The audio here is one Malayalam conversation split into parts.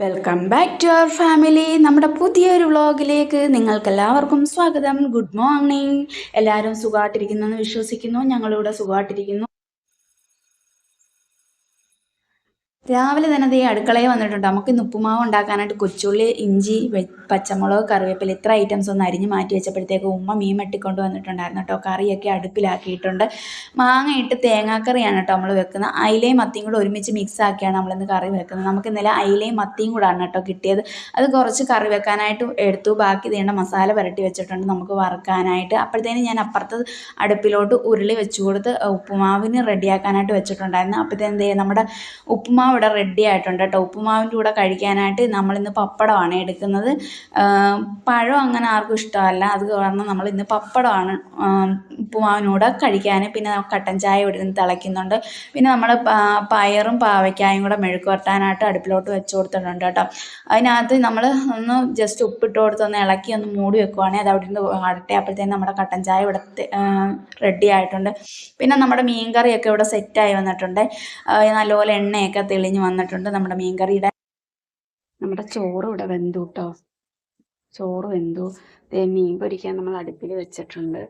Welcome back to our family നമ്മുടെ പുതിയൊരു വ്ളോഗിലേക്ക് നിങ്ങൾക്ക് എല്ലാവർക്കും സ്വാഗതം. ഗുഡ് മോർണിംഗ് എല്ലാവരും സുഖമായിട്ടിരിക്കുന്നു എന്ന് വിശ്വസിക്കുന്നു. ഞങ്ങളിവിടെ സുഖമായിട്ടിരിക്കുന്നു. രാവിലെ തന്നെ ഈ അടുക്കളയിൽ വന്നിട്ടുണ്ട്. നമുക്ക് ഇന്ന് ഉപ്പുമാവ് ഉണ്ടാക്കാനായിട്ട് കൊച്ചുള്ളി ഇഞ്ചി പച്ചമുളക് കറിവേപ്പില ഇത്ര ഐറ്റംസ് ഒന്ന് അരിഞ്ഞ് മാറ്റി വെച്ചപ്പോഴത്തേക്ക് ഉമ്മ മീൻ വെട്ടിക്കൊണ്ട് വന്നിട്ടുണ്ടായിരുന്നു കേട്ടോ. കറിയൊക്കെ അടുപ്പിലാക്കിയിട്ടുണ്ട്. മാങ്ങ ഇട്ട് തേങ്ങാക്കറിയാണ് കേട്ടോ നമ്മൾ വെക്കുന്നത്. അയിലയും മത്തിയും കൂടെ ഒരുമിച്ച് മിക്സ് ആക്കിയാണ് നമ്മളിന്ന് കറി വെക്കുന്നത്. നമുക്ക് ഇന്നലെ അയിലയും മത്തിയും കൂടാണ് കേട്ടോ കിട്ടിയത്. അത് കുറച്ച് കറി വെക്കാനായിട്ട് എടുത്തു. ബാക്കി തീണ്ട മസാല പുരട്ടി വെച്ചിട്ടുണ്ട് നമുക്ക് വറുക്കാനായിട്ട്. അപ്പോഴത്തേനും ഞാൻ അപ്പുറത്ത് അടുപ്പിലോട്ട് ഉരുളി വെച്ചു കൊടുത്ത് ഉപ്പുമാവിന് റെഡിയാക്കാനായിട്ട് വെച്ചിട്ടുണ്ടായിരുന്നു. അപ്പോഴത്തേന് എന്ത് നമ്മുടെ ഉപ്പുമാവ് ഇവിടെ റെഡി ആയിട്ടുണ്ട്. കേട്ടോ ഉപ്പുമാവിന്റെ കൂടെ കഴിക്കാനായിട്ട് നമ്മളിന്ന് പപ്പടമാണ് എടുക്കുന്നത്. പഴം അങ്ങനെ ആർക്കും ഇഷ്ടമല്ല. അത് കാരണം നമ്മൾ ഇന്ന് പപ്പടമാണ് ഉപ്പുമാവിനൂടെ കഴിക്കാൻ. പിന്നെ കട്ടൻ ചായ ഇവിടെ തിളയ്ക്കുന്നുണ്ട്. പിന്നെ നമ്മൾ പയറും പാവയ്ക്കായും കൂടെ മെഴുക്ക് വരട്ടാനായിട്ട് അടുപ്പിലോട്ട് വെച്ച് കൊടുത്തിട്ടുണ്ട് കേട്ടോ. അതിനകത്ത് നമ്മൾ ഒന്ന് ജസ്റ്റ് ഉപ്പിട്ട് കൊടുത്ത് ഒന്ന് ഇളക്കി ഒന്ന് മൂടി വെക്കുവാണെങ്കിൽ അത് അവിടെ നിന്ന് ആടട്ടെ അപ്പോഴത്തേക്കും നമ്മുടെ കട്ടൻ ചായ ഇവിടെ റെഡി ആയിട്ടുണ്ട്. പിന്നെ നമ്മുടെ മീൻ കറിയൊക്കെ ഇവിടെ സെറ്റായി വന്നിട്ടുണ്ട്. നല്ലപോലെ എണ്ണയൊക്കെ തെളിഞ്ഞ് വന്നിട്ടുണ്ട് നമ്മുടെ മീൻകറിയുടെ നമ്മുടെ ചോറ് ഇവിടെ വെന്തു കേട്ടോ ചോറ് വെന്തു. മീൻ പൊരിക്കാൻ നമ്മൾ അടുപ്പിൽ വെച്ചിട്ടുണ്ട്.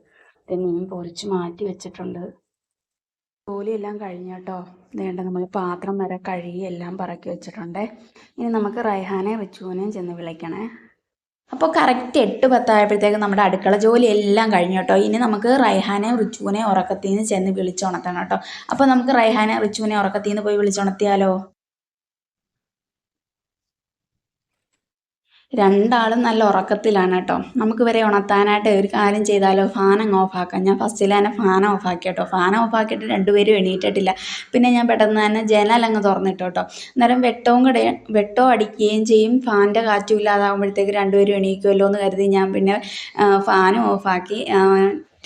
മീൻ പൊരിച്ച് മാറ്റി വെച്ചിട്ടുണ്ട്. ജോലിയെല്ലാം കഴിഞ്ഞു കേട്ടോ വേണ്ട നമ്മൾ പാത്രം വരെ കഴുകി എല്ലാം പറക്കി വെച്ചിട്ടുണ്ട്. ഇനി നമുക്ക് റൈഹാനെ റിച്ചുവിനെയും ചെന്ന് വിളിക്കണേ. അപ്പോൾ കറക്റ്റ് എട്ട് പത്തായപ്പോഴത്തേക്ക് നമ്മുടെ അടുക്കള ജോലി എല്ലാം കഴിഞ്ഞു കേട്ടോ. ഇനി നമുക്ക് റൈഹാനെ റിച്ചുവിനെ ഉറക്കത്തിൽ നിന്ന് ചെന്ന് വിളിച്ചുണർത്തണം കേട്ടോ. അപ്പോൾ നമുക്ക് റൈഹാനെ റിച്ചുവിനെ ഉറക്കത്തിൽ നിന്ന് പോയി വിളിച്ചുണർത്തിയാലോ രണ്ടാളും നല്ല ഉറക്കത്തിലാണ് കേട്ടോ നമുക്ക് വരെ ഉണർത്താനായിട്ട് ഒരു കാര്യം ചെയ്താലോ? ഫാൻ അങ്ങ് ഓഫാക്കാം ഞാൻ ഫസ്റ്റിൽ തന്നെ ഫാൻ ഓഫാക്കി കേട്ടോ ഫാൻ ഓഫാക്കിയിട്ട് രണ്ടുപേരും എണീറ്റിട്ടില്ല. പിന്നെ ഞാൻ പെട്ടെന്ന് തന്നെ ജനൽ അങ്ങ് തുറന്നിട്ടു കേട്ടോ അന്നേരം വെട്ടവും കൂടെ വെട്ടവും അടിക്കുകയും ചെയ്യും. ഫാനിന്റെ കാറ്റും ഇല്ലാതാകുമ്പോഴത്തേക്ക് രണ്ടുപേരും എണീക്കുമല്ലോ എന്ന് കരുതി ഞാൻ പിന്നെ ഫാനും ഓഫാക്കി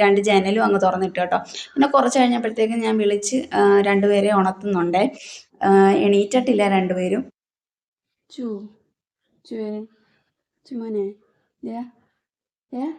രണ്ട് ജനലും അങ്ങ് തുറന്നിട്ടു കേട്ടോ പിന്നെ കുറച്ച് കഴിഞ്ഞപ്പോഴത്തേക്കും ഞാൻ വിളിച്ച് രണ്ടുപേരെ ഉണർത്തുന്നുണ്ടേ. എണീറ്റിട്ടില്ല രണ്ടുപേരും. ചു ചുവേ Yeah?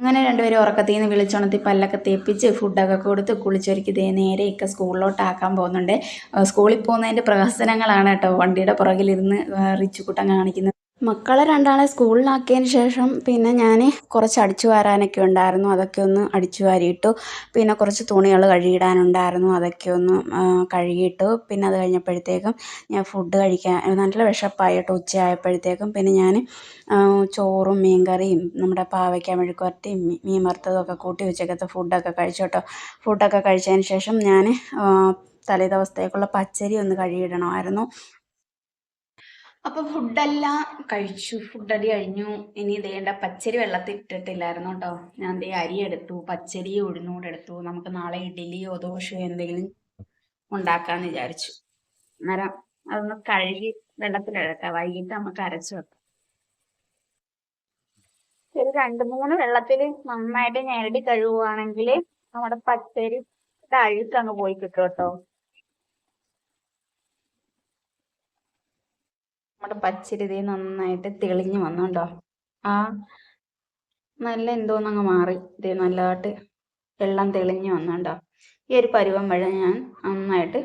അങ്ങനെ രണ്ടുപേരും ഉറക്കത്തിൽ നിന്ന് വിളിച്ചുണർത്തി പല്ലൊക്കെ തേപ്പിച്ച് ഫുഡൊക്കെ കൊടുത്ത് കുളിച്ചൊരുക്കി ദേ നേരെ ഒക്കെ സ്കൂളിലോട്ടാക്കാൻ പോകുന്നുണ്ട്. ആ, സ്കൂളിൽ പോകുന്നതിന്റെ പ്രഹസനങ്ങളാണ് കേട്ടോ. വണ്ടിയുടെ പുറകിലിരുന്ന് ആ, റിച്ചുക്കുട്ടൻ കാണിക്കുന്നത് മക്കളെ രണ്ടാളെ സ്കൂളിലാക്കിയതിന് ശേഷം പിന്നെ ഞാൻ കുറച്ച് അടിച്ചു വാരാനൊക്കെ ഉണ്ടായിരുന്നു. അതൊക്കെ ഒന്ന് അടിച്ചു വാരിയിട്ടു. പിന്നെ കുറച്ച് തുണികൾ കഴുകിയിടാനുണ്ടായിരുന്നു അതൊക്കെ ഒന്ന് കഴുകിയിട്ടു. പിന്നെ അത് കഴിഞ്ഞപ്പോഴത്തേക്കും ഞാൻ ഫുഡ് കഴിക്കാൻ നല്ല വിഷപ്പായിട്ട് ഉച്ചയായപ്പോഴത്തേക്കും പിന്നെ ഞാൻ ചോറും മീൻകറിയും നമ്മുടെ പാവയ്ക്ക മെഴുക്കുവരട്ടിയും മീൻ വറുത്തതൊക്കെ കൂട്ടി ഉച്ചക്കത്തെ ഫുഡൊക്കെ കഴിച്ചു കേട്ടോ ഫുഡൊക്കെ കഴിച്ചതിന് ശേഷം ഞാൻ തലേ ദിവസത്തേക്കുള്ള പച്ചരി ഒന്ന് കഴുകിയിടണമായിരുന്നു. അപ്പോൾ ഫുഡെല്ലാം കഴിച്ചു. ഫുഡടി കഴിഞ്ഞു. ഇനി ഇതേണ്ട പച്ചരി വെള്ളത്തിൽ ഇട്ടിട്ടില്ലായിരുന്നു കേട്ടോ. ഞാൻ ദേ അരി എടുത്തു പച്ചരി ഉഴുന്നൂടെ എടുത്തു. നമുക്ക് നാളെ ഇഡ്ഡലിയോ ദോശയോ എന്തെങ്കിലും ഉണ്ടാക്കാന്ന് വിചാരിച്ചു. അന്നേരം അതൊന്ന് കഴുകി വെള്ളത്തിലിടക്കാം വൈകിട്ട് നമുക്ക് അരച്ചു വെക്കാം. ഒരു രണ്ട് മൂന്ന് വെള്ളത്തിൽ നന്നായിട്ട് ഞെരടി കഴുകുവാണെങ്കിൽ നമ്മുടെ പച്ചരി അഴുക്ക് അങ്ങ് പോയി കിട്ടും കേട്ടോ. നമ്മുടെ പച്ചരിതി നന്നായിട്ട് തെളിഞ്ഞു വന്നുണ്ടോ? ആ നല്ല എന്തോന്നങ്ങ് മാറി. ഇത് നല്ലതായിട്ട് വെള്ളം തെളിഞ്ഞു വന്നുണ്ടോ? ഈ ഒരു പരുവം വഴി ഞാൻ നന്നായിട്ട്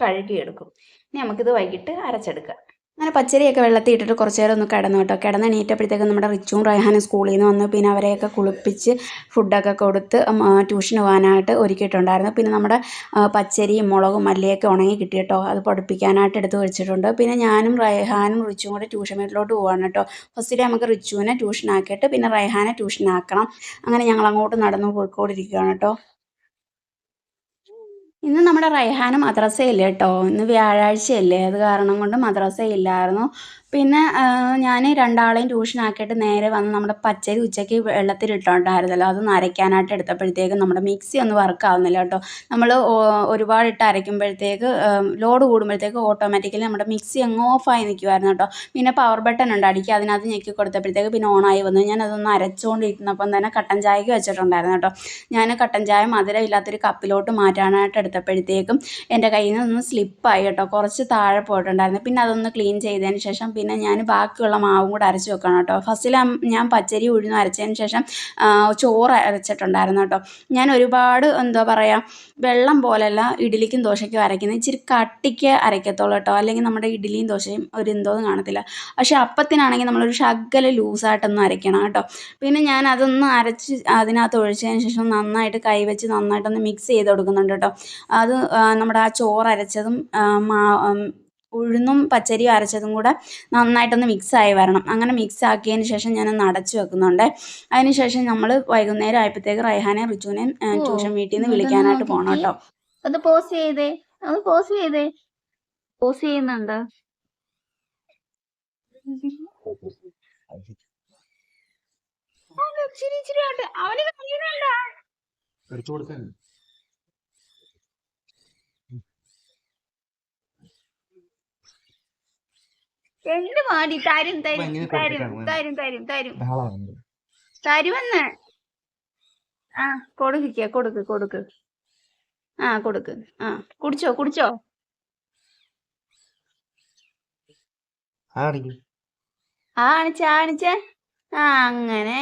കഴുകിയെടുക്കും. ഇനി നമുക്കിത് വൈകിട്ട് അരച്ചെടുക്കാം. അങ്ങനെ പച്ചരിയൊക്കെ വെള്ളത്തിൽ ഇട്ടിട്ട് കുറച്ച് നേരം ഒന്ന് കിടന്നു കേട്ടോ. കിടന്ന് എണീറ്റപ്പോഴത്തേക്കും നമ്മുടെ റിച്ചും റൈഹാനും സ്കൂളിൽ നിന്ന് വന്നു പിന്നെ അവരെയൊക്കെ കുളിപ്പിച്ച് ഫുഡൊക്കെ കൊടുത്ത് ട്യൂഷന് പോകാനായിട്ട് ഒരുക്കിയിട്ടുണ്ടായിരുന്നു. പിന്നെ നമ്മുടെ പച്ചരിയും മുളകും മല്ലിയൊക്കെ ഉണങ്ങി കിട്ടി കേട്ടോ. അത് പഠിപ്പിക്കാനായിട്ട് എടുത്ത് വെച്ചിട്ടുണ്ട്. പിന്നെ ഞാനും റൈഹാനും റിച്ചും കൂടെ ട്യൂഷൻ വീട്ടിലോട്ട് പോവാണ് കേട്ടോ. ഫസ്റ്റ് ഡേ നമുക്ക് റിച്ചുവിനെ ട്യൂഷനാക്കിയിട്ട് പിന്നെ റൈഹാനെ ട്യൂഷനാക്കണം. അങ്ങനെ ഞങ്ങൾ അങ്ങോട്ട് നടന്നു കേട്ടോ. ഇന്ന് നമ്മുടെ റൈഹാന് മദ്രസയില്ല കേട്ടോ ഇന്ന് വ്യാഴാഴ്ചയല്ലേ. അത് കാരണം കൊണ്ട് മദ്രസയില്ലായിരുന്നു. പിന്നെ ഞാൻ രണ്ടാളെയും ട്യൂഷനാക്കിയിട്ട് നേരെ വന്ന് നമ്മുടെ പച്ചരി ഉച്ചയ്ക്ക് വെള്ളത്തിലിട്ടുണ്ടായിരുന്നല്ലോ. അത് നരയ്ക്കാനായിട്ട് എടുത്തപ്പോഴത്തേക്കും നമ്മുടെ മിക്സി ഒന്ന് വർക്ക് ആവുന്നില്ല കേട്ടോ നമ്മൾ ഒരുപാട് ഇട്ട് അരയ്ക്കുമ്പോഴത്തേക്ക് ലോഡ് കൂടുമ്പോഴത്തേക്ക് ഓട്ടോമാറ്റിക്കലി നമ്മുടെ മിക്സി അങ്ങ് ഓഫായി നിൽക്കുമായിരുന്നു കേട്ടോ പിന്നെ പവർ ബട്ടൺ ഉണ്ട്. അടിക്കുക അതിനകത്ത് ഞെക്കി കൊടുത്തപ്പോഴത്തേക്ക് പിന്നെ ഓണായി വന്നു. ഞാൻ അതൊന്ന് അരച്ചുകൊണ്ടിരുന്നപ്പം തന്നെ കട്ടൻ ചായക്ക് വെച്ചിട്ടുണ്ടായിരുന്നു കേട്ടോ ഞാൻ കട്ടൻ ചായ മധുരം ഇല്ലാത്തൊരു കപ്പിലോട്ട് മാറ്റാനായിട്ട് എടുത്തപ്പോഴത്തേക്കും എന്റെ കയ്യിൽ നിന്ന് സ്ലിപ്പായി കേട്ടോ. കുറച്ച് താഴെ പോയിട്ടുണ്ടായിരുന്നു. പിന്നെ അതൊന്ന് ക്ലീൻ ചെയ്തതിന് ശേഷം പിന്നെ ഞാൻ ബാക്കിയുള്ള മാവും കൂടെ അരച്ച് വെക്കണം കേട്ടോ. ഫസ്റ്റിൽ ഞാൻ പച്ചരി ഉഴുന്ന് അരച്ചതിന് ശേഷം ചോറ് അരച്ചിട്ടുണ്ടായിരുന്നു കേട്ടോ. ഞാൻ ഒരുപാട് എന്താ പറയുക വെള്ളം പോലെയല്ല ഇഡ്ഡലിക്കും ദോശയ്ക്കും അരയ്ക്കുന്നത്. ഇച്ചിരി കട്ടിക്ക് അരയ്ക്കത്തുള്ളൂ കേട്ടോ. അല്ലെങ്കിൽ നമ്മുടെ ഇഡ്ഡലിയും ദോശയും ഒരു എന്തോന്നും കാണത്തില്ല. പക്ഷേ അപ്പത്തിനാണെങ്കിൽ നമ്മളൊരു ശകല ലൂസായിട്ടൊന്ന് അരയ്ക്കണം കേട്ടോ. പിന്നെ ഞാൻ അതൊന്ന് അരച്ച് അതിനകത്ത് ഒഴിച്ചതിന് ശേഷം നന്നായിട്ട് കൈവച്ച് നന്നായിട്ടൊന്ന് മിക്സ് ചെയ്ത് കൊടുക്കുന്നുണ്ട് കേട്ടോ. അത് നമ്മുടെ ആ ചോറ് അരച്ചതും മാ ഉഴുന്നും പച്ചരിയും അരച്ചതും കൂടെ നന്നായിട്ടൊന്ന് മിക്സായി ആയി വരണം. അങ്ങനെ മിക്സ് ആക്കിയതിന് ശേഷം ഞാൻ അടച്ചു വെക്കുന്നുണ്ട്. അതിന് ശേഷം നമ്മൾ വൈകുന്നേരം ആയപ്പോഴത്തേക്ക് റൈഹാനെ റിച്ചുവിനെയും ട്യൂഷൻ വീട്ടിൽ നിന്ന് വിളിക്കാനായിട്ട് പോകണം. കേട്ടോ ഒന്ന് പോസ് ചെയ്തേ. ഒന്ന് പോസ് ചെയ്തേ. പോസ് ചെയ്യുന്നുണ്ടോ. ഇച്ചിരി ഇച്ചിരി ആയിട്ട് അവന് കഴിയുന്നുണ്ടോ കൊടുക്കാൻ എന്ത് മാടി? തരും തരും തരും തരും തരും തരും. തരുമെന്ന്. ആ കൊടുക്ക കൊടുക്ക് കൊടുക്ക്. ആ കൊടുക്ക്. ആ കുടിച്ചോ കുടിച്ചോ? ആണെങ്കിൽ ആ അങ്ങനെ.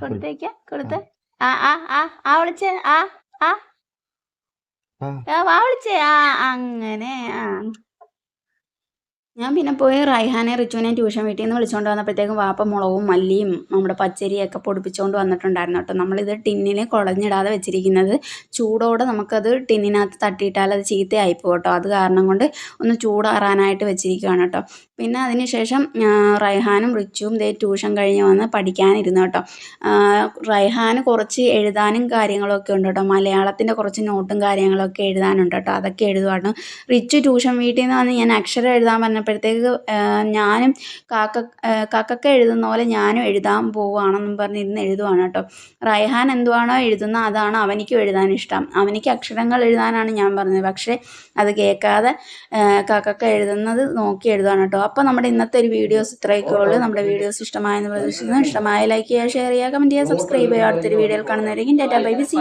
കൊടുത്തേക്ക കൊടുത്ത. ആ ആ ആ ആ വിളിച്ചേ ആ ആ. ആ. വിളിച്ചേ. ആ അങ്ങനെ. ആ. ഞാൻ പിന്നെ പോയി റൈഹാനെ റിച്ചുവിനെ ട്യൂഷൻ വീട്ടിൽ നിന്ന് വിളിച്ചുകൊണ്ട് വന്നപ്പോഴത്തേക്കും വാപ്പ മുളകും മല്ലിയും നമ്മുടെ പച്ചരിയൊക്കെ പൊടിപ്പിച്ചുകൊണ്ട് വന്നിട്ടുണ്ടായിരുന്നു കേട്ടോ. നമ്മളിത് ടിന്നിൽ കുളഞ്ഞിടാതെ വെച്ചിരിക്കുന്നത് ചൂടോടെ നമുക്കത് ടിന്നിനകത്ത് തട്ടിയിട്ടാൽ അത് ചീത്തയായി പോകും കേട്ടോ. അത് കാരണം കൊണ്ട് ഒന്ന് ചൂടാറാനായിട്ട് വെച്ചിരിക്കുകയാണ് കേട്ടോ. പിന്നെ അതിനുശേഷം റൈഹാനും റിച്ചുവും ദേ ട്യൂഷൻ കഴിഞ്ഞ് വന്ന് പഠിക്കാനിരുന്നു കേട്ടോ. റൈഹാന് കുറച്ച് എഴുതാനും കാര്യങ്ങളൊക്കെ ഉണ്ട് കേട്ടോ. മലയാളത്തിന്റെ കുറച്ച് നോട്ടും കാര്യങ്ങളൊക്കെ എഴുതാനുണ്ട് കേട്ടോ. അതൊക്കെ എഴുതുവാണ്. റിച്ചു ട്യൂഷൻ വീട്ടിൽ നിന്ന് വന്ന് ഞാൻ അക്ഷരം എഴുതാൻ പറഞ്ഞപ്പോഴത്തേക്ക് ആ, ഞാനും കാക്ക കാക്കക്ക എഴുതുന്ന പോലെ ഞാനും എഴുതാൻ പോവുകയാണെന്നും പറഞ്ഞ് ഇരുന്ന് എഴുതുവാണ് കേട്ടോ. റൈഹാൻ എന്തുവാണോ എഴുതുന്ന അതാണ് അവനിക്കും എഴുതാൻ ഇഷ്ടം. അവനിക്ക് അക്ഷരങ്ങൾ എഴുതാനാണ് ഞാൻ പറഞ്ഞത്. പക്ഷേ അത് കേൾക്കാതെ കാക്കക്ക എഴുതുന്നത് നോക്കി എഴുതുവാണ് കേട്ടോ. അപ്പോൾ നമ്മുടെ ഇന്നത്തെ ഒരു വീഡിയോസ് ഇത്രയൊക്കെ ഉള്ളൂ. നമ്മുടെ വീഡിയോസ് ഇഷ്ടമായെന്ന് പ്രതീക്ഷിക്കുന്നു. ഇഷ്ടമായ ലൈക്ക് ചെയ്യുക ഷെയർ ചെയ്യുക കമന്റ് ചെയ്യുക സബ്സ്ക്രൈബ് ചെയ്യുക. അടുത്തൊരു വീഡിയോയിൽ കാണുന്നതായിരിക്കും ഡാറ്റാ ബൈ. സി